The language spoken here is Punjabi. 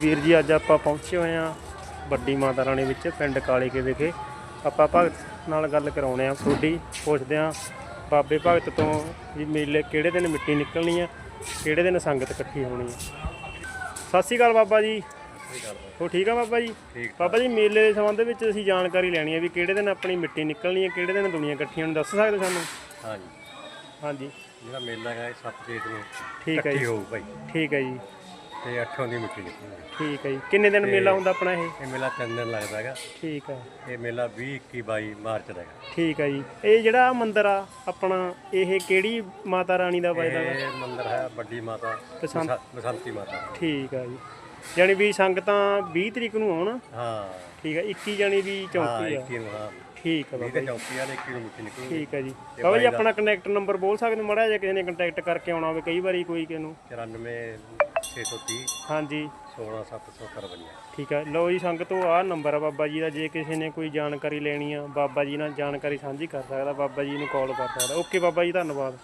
ਵੀਰ ਜੀ ਅੱਜ ਆਪਾਂ ਪਹੁੰਚੇ ਹੋਏ ਆ ਵੱਡੀ ਮਾਤਾ ਰਾਣੀ ਵਿੱਚ ਪਿੰਡ ਕਾਲੇ ਕੇ ਵਿਖੇ। ਆਪਾਂ ਭਗਤ ਨਾਲ ਗੱਲ ਕਰਾਉਣੇ ਆ ਤੁਹਾਡੀ ਪੁੱਛਦੇ ਆ ਬਾਬੇ ਭਗਤ ਤੋਂ ਵੀ ਮੇਲੇ ਕਿਹੜੇ ਦਿਨ ਮਿੱਟੀ ਨਿਕਲਣੀ ਆ ਕਿਹੜੇ ਦਿਨ ਸੰਗਤ ਇਕੱਠੀ ਹੋਣੀ ਆ? ਸਤਿ ਸ਼੍ਰੀ ਅਕਾਲ ਬਾਬਾ ਜੀ। ਹੋ ਠੀਕ ਆ ਬਾਬਾ ਜੀ? ਬਾਬਾ ਜੀ ਮੇਲੇ ਦੇ ਸੰਬੰਧ ਵਿੱਚ ਅਸੀਂ ਜਾਣਕਾਰੀ ਲੈਣੀ ਆ ਵੀ ਕਿਹੜੇ ਦਿਨ ਆਪਣੀ ਮਿੱਟੀ ਨਿਕਲਣੀ ਹੈ ਕਿਹੜੇ ਦਿਨ ਦੁਨੀਆ ਇਕੱਠੀ ਹੋਣੀ ਦੱਸ ਸਕਦੇ ਸਾਨੂੰ? ਹਾਂਜੀ। ਹਾਂਜੀ। ਜਿਹੜਾ ਮੇਲਾ ਹੈ 7 ਤਰੀਕ ਨੂੰ ਠੀਕ ਹੈ ਜੀ। ਠੀਕ ਹੈ ਜੀ। ਤੇ 8 ਦੀ ਮਿੱਟੀ ਨਿਕਲੂਗੀ ਠੀਕ ਹੈ ਜੀ। ਕਿੰਨੇ ਦਿਨ ਮੇਲਾ ਹੁੰਦਾ ਆਪਣਾ ਇਹ? ਇਹ ਮੇਲਾ ਤਿੰਨ ਦਿਨ ਲੱਗਦਾ ਹੈਗਾ। ਠੀਕ ਹੈ। ਇਹ ਮੇਲਾ 20 21 22 ਮਾਰਚ ਦਾ ਹੈਗਾ। ਠੀਕ ਹੈ ਜੀ। ਇਹ ਜਿਹੜਾ ਮੰਦਿਰ ਆ ਆਪਣਾ ਇਹ ਕਿਹੜੀ ਮਾਤਾ ਰਾਣੀ ਦਾ ਵਜਦਾ ਵਾ? ਇਹ ਮੰਦਿਰ ਹੈ ਵੱਡੀ ਮਾਤਾ ਬਸੰਤ- ਬਸਾ- ਬਸੰਤੀ ਮਾਤਾ। ਠੀਕ ਹੈ ਜੀ। ਯਾਨੀ ਵੀ ਸੰਗਤਾਂ 20 ਤਰੀਕ ਨੂੰ ਆਉਣ? ਹਾਂ। ਠੀਕ ਹੈ 21 ਜਾਨੀ ਵੀ ਹਾਂ ਚੌਂਕੀ ਆ। 21 ਨੂੰ ਹਾਂ। ਠੀਕ ਹੈ 20 ਬਾਬਾ ਤੇ ਜੀ। ਚੌਕੀ ਵਾਲੇ 21 ਨੂੰ ਮਿੱਟੀ ਨਿਕਲੂਗੀ। ਠੀਕ ਹੈ ਜੀ। ਬਾਬਾ ਜੀ ਆਪਣਾ ਕੰਟੈਕਟ ਨੰਬਰ ਬੋਲ ਸਕਦੇ ਹੋ? ਮੜਾ ਜੇ ਕਿਸੇ ਨੇ ਕੰਟੈਕਟ ਕਰਕੇ ਆਉਣਾ ਹੋਵੇ ਕਈ ਵਾਰੀ ਕੋਈ ਕਿਸੇ ਨੂੰ। 94 630 ਹਾਂਜੀ। 16 753 ਠੀਕ ਹੈ। ਲਓ ਜੀ ਸੰਗਤੋ ਆਹ ਨੰਬਰ ਆ ਬਾਬਾ ਜੀ ਦਾ। ਜੇ ਕਿਸੇ ਨੇ ਕੋਈ ਜਾਣਕਾਰੀ ਲੈਣੀ ਆ ਬਾਬਾ ਜੀ ਨਾਲ ਜਾਣਕਾਰੀ ਸਾਂਝੀ ਕਰ ਸਕਦਾ। ਬਾਬਾ ਜੀ ਨੂੰ ਕਾਲ ਕਰ ਸਕਦਾ। ਓਕੇ ਬਾਬਾ ਜੀ ਧੰਨਵਾਦ।